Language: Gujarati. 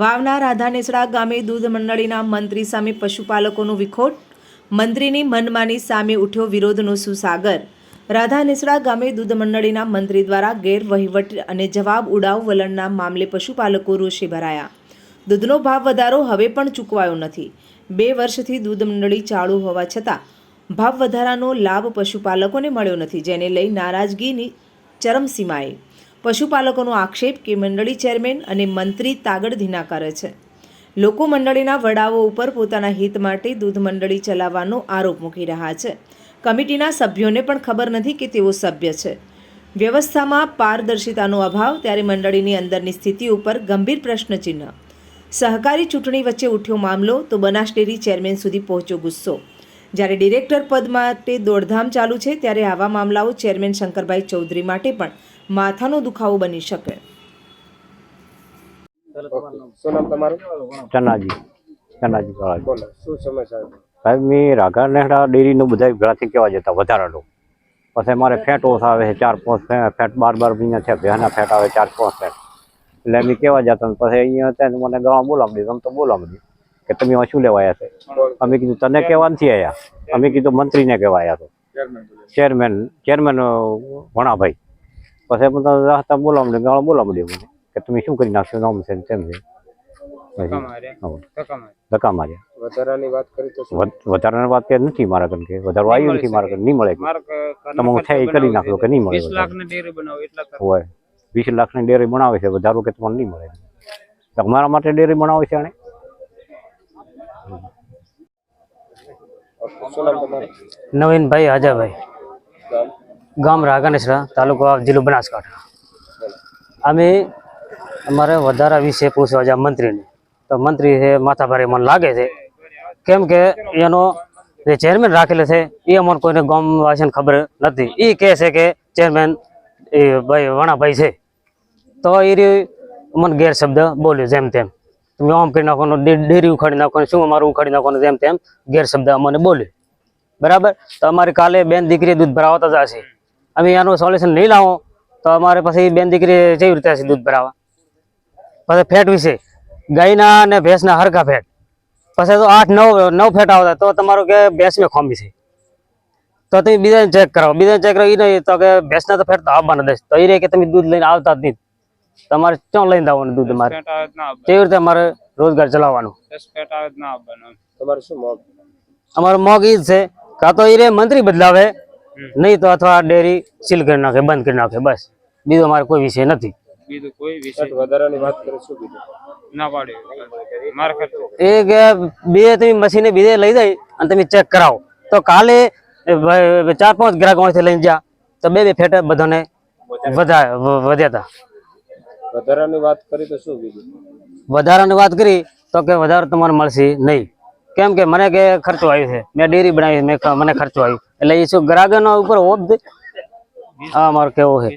વાવના રાધાનેસડા ગામે દૂધ મંડળીના મંત્રી સામે પશુપાલકોનો વિખોટ. મંત્રીની મનમાની સામે ઉઠ્યો વિરોધનો સુસાગર. રાધાનેસડા ગામે દૂધ મંડળીના મંત્રી દ્વારા ગેરવહીવટ અને જવાબ ઉડાવ વલણના મામલે પશુપાલકો રોષે ભરાયા. દૂધનો ભાવ વધારો હવે પણ ચૂકવાયો નથી. બે વર્ષથી દૂધ મંડળી ચાલુ હોવા છતાં ભાવ વધારાનો લાભ પશુપાલકોને મળ્યો નથી, જેને લઈ નારાજગીની ચરમસીમાએ પશુપાલકોનો આક્ષેપ કે મંડળી ચેરમેન અને મંત્રી તાગડધીના કરે છે. લોકો મંડળીના વડાઓ ઉપર પોતાના હિત માટે દૂધ મંડળી ચલાવવાનો આરોપ મૂકી રહ્યા છે. કમિટીના સભ્યોને પણ ખબર નથી કે તેઓ સભ્ય છે. વ્યવસ્થામાં પારદર્શિતાનો અભાવ ત્યારે મંડળીની અંદરની સ્થિતિ ઉપર ગંભીર પ્રશ્નચિહ્ન. સહકારી ચૂંટણી વચ્ચે ઉઠ્યો મામલો તો બનાસ ડેરી ચેરમેન સુધી પહોંચ્યો ગુસ્સો. જ્યારે ડિરેક્ટર પદ માટે દોડધામ ચાલુ છે, ત્યારે આવા મામલાઓ ચેરમેન શંકરભાઈ ચૌધરી માટે પણ માથાનો દુખાવો બની શકે. શું નામ તમારું ચનાજી ચનાજી કળાજી બોલો શું સમસ્યા સાહેબ મેં રાઘા નેહડા ડેરીનું બધા ઘરાથી કહેવા જતા વધારાનો પછી મારે ફેટ ઓછા આવે છે ચાર પાંચ ફેટ બાર બાર મહિના છે ભેના ફેટ આવે ચાર પાંચ ફેટ. એટલે અમે કહેવા જતા ને પછી અહીંયા હતા મને ગાવા બોલાવી દીધું આમ તો બોલાવી દીધું કે તમે શું લેવા આવ્યા છે? અમે કીધું તને કહેવા નથી આવ્યા અમે કીધું મંત્રીને કહેવા આવ્યા તો ચેરમેન ચેરમેન ભણાભાઈ પછી એમ તો બોલાવ બોલાવી ગાળો બોલાવી દીધું કે તમે શું કરી નાખશો નામ છે તેમ છે ધક્કા માર્યા વધારાની વાત કરી તો વધારાની વાત કે નથી મારા કારણ કે વધારો આવ્યો નથી મારા કારણ નહીં મળે. તમે હું છે એ કરી નાખો કે નહીં મળે વીસ લાખ ને ડેરી બનાવો એટલા હોય વીસ લાખની ડેરી બનાવે છે વધારો કે તમને નહીં મળે તમારા માટે ડેરી બનાવે છે તમારું નવીનભાઈ હાજાભાઈ. ગામ રાગાનેસરા, તાલુકો જિલ્લો બનાસકાંઠા. અમે અમારે વધારા વિશે પૂછવા છે મંત્રીને. તો મંત્રી છે, માથાભારે મને લાગે છે, કેમ કે એનો જે ચેરમેન રાખેલો છે, એ અમને કોઈને ગામવાસીને ખબર નથી. એ કહે છે કે ચેરમેન એ ભાઈ વણાભાઈ છે. તો એ મને ગેરશબ્દ બોલ્યો જેમ તેમ. તમે આમ કરી નાખવાનો ડેરી ઉખાડી નાખવાનું શું અમારું ઉખાડી નાખવાનું જેમ તેમ ગેરશબ્દ અમને બોલ્યો. બરાબર? તો અમારી કાલે બેન દીકરી દૂધ ભરાવતા હશે. અમે એનું સોલ્યુશન નહીં લાવો તો અમારે પછી બેન દીકરી જેવી રીતે હશે દૂધ ભરાવા? પછી ફેટ વિશે. ગાયના અને ભેંસના હરખા ફેટ. પછી તો આઠ નવ નવ ફેટ આવતા તો તમારું કે ભેંસને ખોમી છે. તો તમે બીજાને ચેક કરાવો. બીજાને ચેક કરો એ નહીં તો કે ભેંસના તો ફેટ તો આવવાના દેશ તો એ રહે કે તમે દૂધ લઈને આવતા જ નહીં. તમારે ક્યાં લઈને આવવાનું દૂધ આપવાનું તેવી રીતે અમારે રોજગાર ચલાવવાનું? અમારું તમારું શું મોગ અમારો મોગ ઈ છે. કાં તો એ રે મંત્રી બદલાવે નહીં તો અથવા ડેરી સીલ કરી નાખે બંધ કરી નાખે બસ. બીજો મારે કોઈ વિષય નથી. બીજું કોઈ વિષય વધારાની વાત કરી શું કીધું? ના પાડ્યું માર એ કે બે તમે મશીને બીજે લઈ જાય અને તમે ચેક કરાવો. તો કાલે ચાર પાંચ ગ્રાહકોથી લઈને જા તો બે બે ફેટા બધાને વધ્યા હતા વધારાની વાત કરી તો શું વધારાની વાત કરી તો કે વધારે તમારે મળશે નહીં. કેમ કે મને કે ખર્ચો આવ્યો છે. મેં ડેરી બનાવી મેં મને ખર્ચો આવ્યો. એટલે એ શું, ગ્રાહકનો ઉપર હોબ હા, મારો કેવો છે.